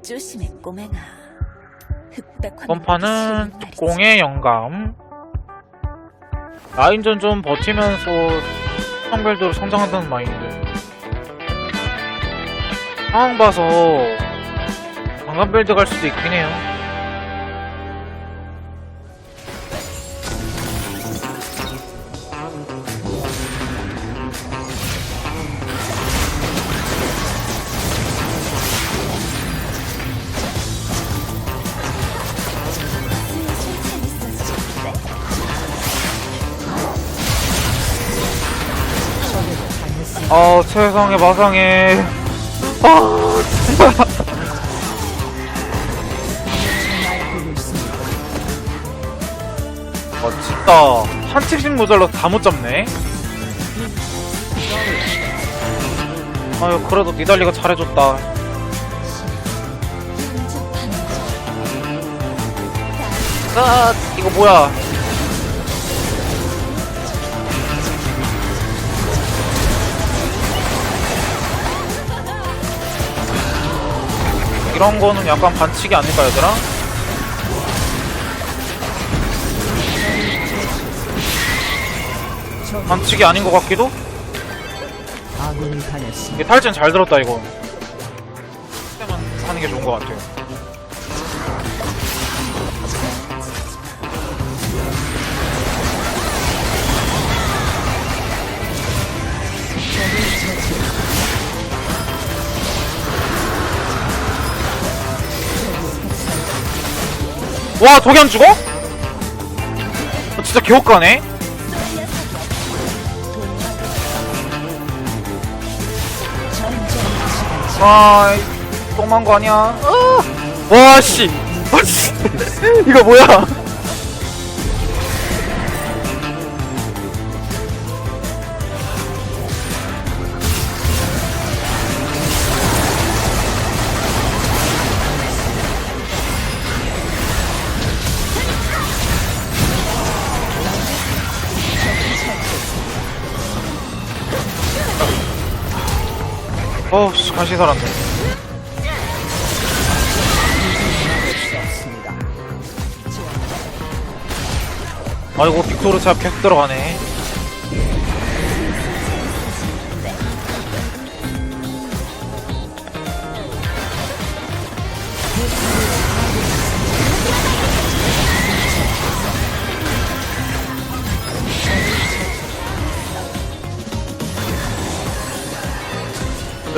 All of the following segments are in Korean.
조심해 꼬맹아. 흑백 판은 특공의 영감. 라인전 좀 버티면서 성별대로 성장한다는 마인드. 상황 봐서 방금 빌드 갈 수도 있긴 해요 아 세상에 마상에. 아 진짜 아 진짜 한 칩씩 모자라서 다 못 잡네. 아유 그래도 니달리가 잘해줬다. 아 이거 뭐야 이런 거는 약간 반칙이 아닐까 얘들아? 반칙이 아닌 것 같기도? 이게 탈진 잘 들었다 이거 하는 게 좋은 것 같아요 와 독이 안 죽어? 어, 진짜 개옥가네 와, 똥만 거 아니야? 아! 와, 씨! 아, 씨! 이거 뭐야? 어우, 씨, 간신히 살았네. 아이고, 빅토르 차 계속 들어가네.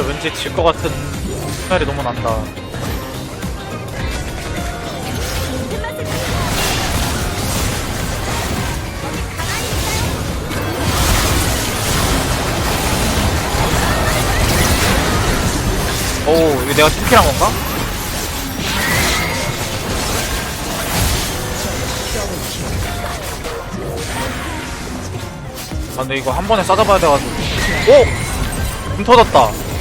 근데 왠지 질 것 같은 생각이 너무 난다. 오, 이거 내가 팀킬한 건가? 아, 근데 이거 한 번에 싸잡아야 돼가지고. 오! 금 터졌다.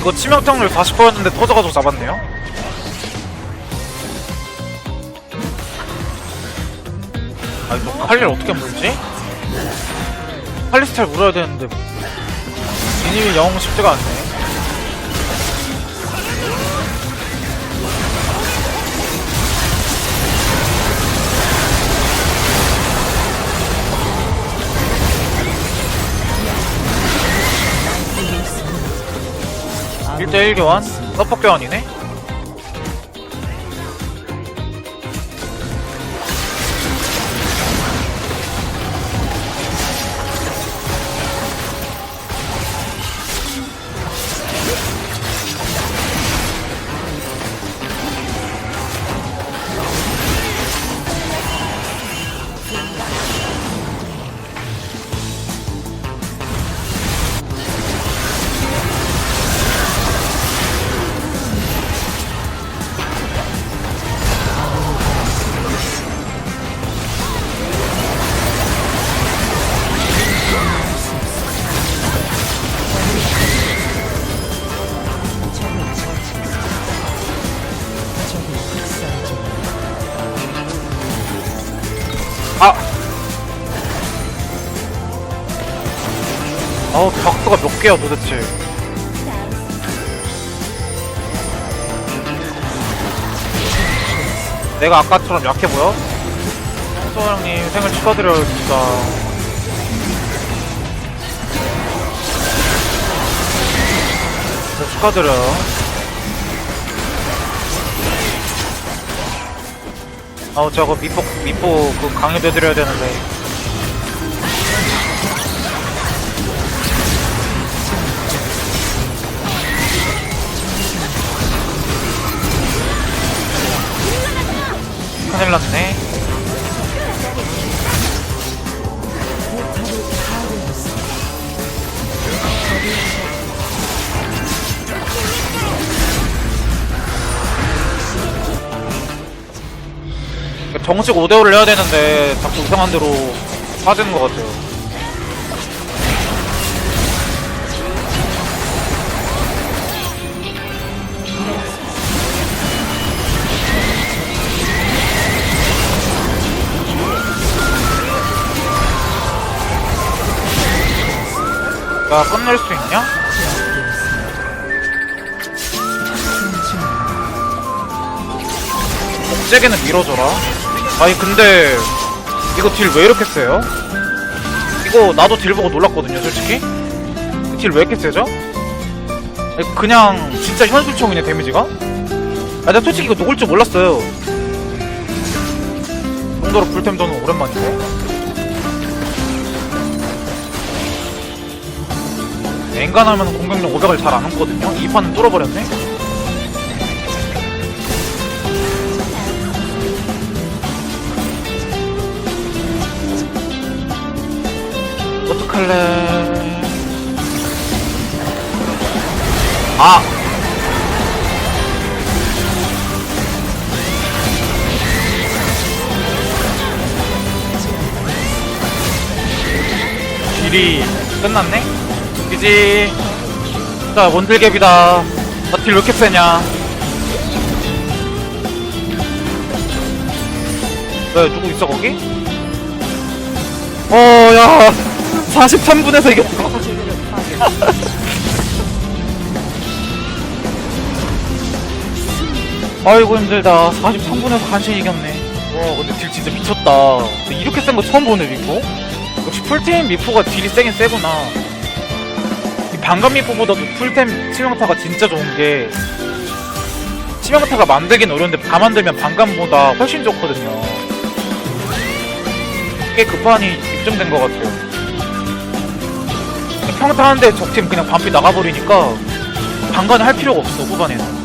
이거 치명타율 40%였는데 터져가지고 잡았네요? 아, 이거 칼리를 어떻게 물지? 칼리 스타를 물어야 되는데. 이님이 영 쉽지가 않네. 일대일 교환? 서퍼 교환이네? 아우 격수가 몇 개야 도대체. 내가 아까처럼 약해 보여? 소장님 생일 축하드려요 진짜 네, 축하드려요. 아우 저거 미포 미포 그 강요도 해드려야 되는데. 큰일 났네. 정식 5대5를 해야 되는데 자꾸 이상한 대로 빠지는 것 같아요 야 끝낼 수 있냐? 억제기는 밀어줘라 아니 근데 이거 딜 왜 이렇게 세요? 이거 나도 딜 보고 놀랐거든요 솔직히 딜 왜 이렇게 세죠? 그냥 진짜 현실총이네 데미지가? 아 내가 솔직히 이거 녹을 줄 몰랐어요 이 정도로 불템 도는 오랜만인데 엔간하면 공격력 500을 잘 안 얻거든요. 이 판은 뚫어버렸네. 어떡할래? 아! 딜이 끝났네? 그지. 자 원딜갭이다. 나딜 왜 이렇게 세냐? 왜 누구 있어 거기? 어 야 43분에서 이겼어 아이고 힘들다. 43분에서 간신히 이겼네. 와 근데 딜 진짜 미쳤다. 이렇게 센 거 처음 보네 미포? 역시 풀템 미포가 딜이 세긴 세구나. 이 방금 미포보다도 풀템 치명타가 진짜 좋은 게 치명타가 만들긴 어려운데 다 만들면 방감보다 훨씬 좋거든요. 꽤 급판이 입증된 것 같아요. 평타 하는데 적팀 그냥 반피 나가버리니까 방관을 할 필요가 없어 후반에는